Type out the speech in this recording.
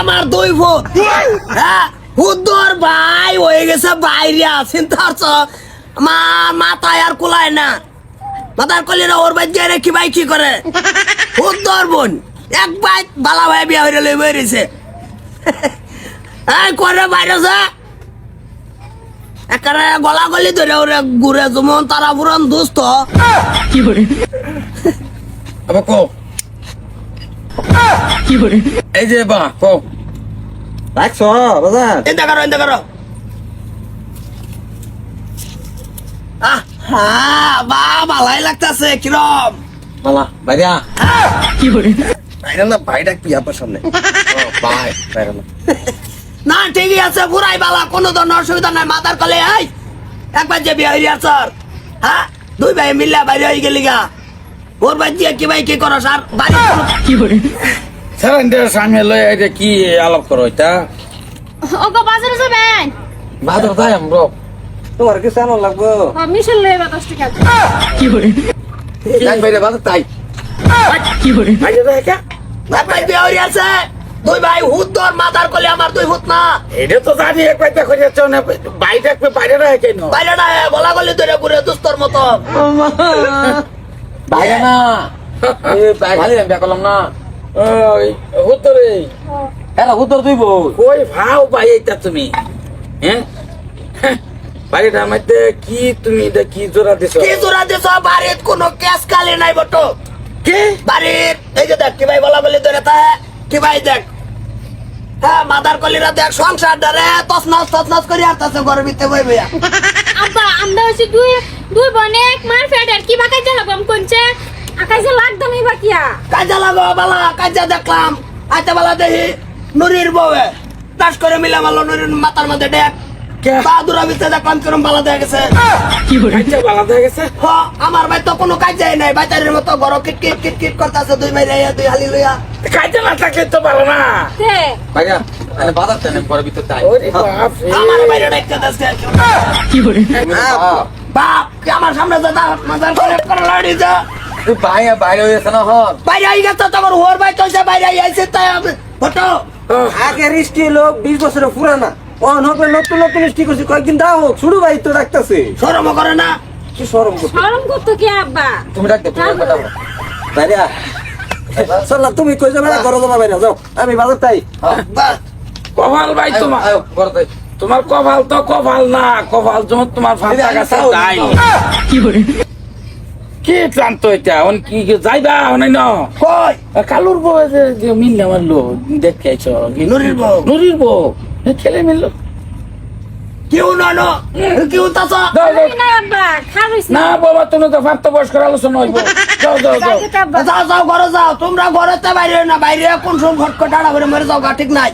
আমার দুই ফুট হ্যাঁ হুদ্দর ভাই হয়ে গেছে বাইরে আছেন তার মা মাথায় আর কুলায় না। মাথার কলি না ওর ভাই দিয়ে কি ভাই কি করে। হুদ্দর বোন এক ভাই বালা ভাই বিয়া হয়ে লই বেরিয়েছে এই করে বাইরে যা। একারে গলা গলি ধরে ওরে ঘুরে যেমন তারা পুরান দুস্থ। আবার কো এই যে বা কো রাখছ বাজার। চিন্তা করো চিন্তা করো। আহ, হ্যাঁ বা ভালাই লাগতেছে কিরম? মালা বাইরা। বাইরে না বাইরে কি আপনার সামনে। বাই বাইরা না না ঠিকই আছে পুরাই বালা কোনো ধরনের অসুবিধা নাই মাথার কলে আই একবার যে বিয়ে হইয়া স্যার হ্যাঁ? দুই ভাই মিল্লা বাইরে হয়ে গেলি গা। ওর ভাই দিয়ে কি ভাই কি করো স্যার বাড়ি স্যার সামনে লই এটা কি আলাপ করো এটা ওগো বাজারে যাবেন তাই আমরা তোমার কি চানো লাগবো? মিশন লইবা দশ টাকা যাই বাইরে বাদর তাই। বাইরে তো একা ভাই ভাই বিয়ে আছে। দুই ভাই হুত তোর মাথার কলে আমার দুই হুত না। এটা তো জানি একবার দেখো যাচ্ছে না। বাইরে একবার বাইরে রয়ে কেন? বাইরে না গলা গলি ধরে ঘুরে দুস্তর মতো। বাইরা না। এ বাই খালি আমি করলাম না। হুতরে এরা উত্তর তুই বল। কই ভাও ভাই এটা তুমি? হ্যাঁ বাড়িটার মধ্যে কি তুমি এটা কি জোড়া দিছো? কি জোড়া দিছ? বাড়ির কোনো ক্যাশ কালি নাই বটো। কে? বাড়ির এই যে দেখ কি ভাই বলা বলি ধরে তা কি ভাই দেখ। হ্যাঁ মাদার কলিরা দেখ সংসার ধরে তসনস তসনস করে আর তাছে ঘরের ভিতরে বই বইয়া। আব্বা আমরা হচ্ছে দুই দুই বোনে এক মার ফেডার কি বাকাই জ্বালাবাম কোনছে? আকাশে লাগদাম এই বাকিয়া কাজা লাগো বালা কাজা দেখলাম। আইতে বালা দেখি নুরির বউয়ে। টাস করে মিলা মারলো নুরির মাথার মধ্যে ডেক। কে? ভিতরে দেখলাম কিরম বালা দেখা গেছে। ভালো হয়ে গেছে? হ আমার ভাই তো কোনো কাজই নাই বাইতারের মতো ঘর কিট কিট কিট কিট করতেছে দুই মাইরে দুই হালি লইয়া। কাজে না থাকলে তো ভালো না। বাজার টানে পরে ভিতর তাই। বাপ আমার বাইরে ডাকতে দেশকে বাপ কি আমার সামনে যা মাথার করে করে লাড়ি যা। তুই বাইরে বাইরে হয়েছে না হন বাইরে আই গেছে তোমার ওর ভাই কইছে বাইরে আই আইছে তাই আমি ফটো। আগের স্টি লোক বিশ বছরের পুরানা অন হবে নতুন নতুন স্টি করছে কয়েকদিন দাও হোক শুরু ভাই তো ডাকতেছে। শরম করে না। কি সরম করতে শরম করতো কি আব্বা? তুমি ডাকতে। বাইরা কই যাবে না? ঘরে যাবা বাইরে যাও। আমি বাজার তাই। বাহ, কপাল ভাই তোমার। তোমার কপাল তো কপাল না কপাল তোমার ফাঁকা গাছে কি ক্লান্ত এটা? অন কি কি যাইবা অনাই ন। কই? কালুর বউ যে যে মিললে মারলো দেখতে আইছ। নুরির বউ। নুরির বউ। খেলে মিললো কেউ না? না কেউ দাও না না। বাবা তুমি তো প্রাপ্ত বয়স্কর আলোচনা হইব। যাও যাও যাও যাও যাও ঘরে যাও। তোমরা ঘরে বাইরে না বাইরে কোন সময় ঘটকট করে মরে যাও গা ঠিক নাই।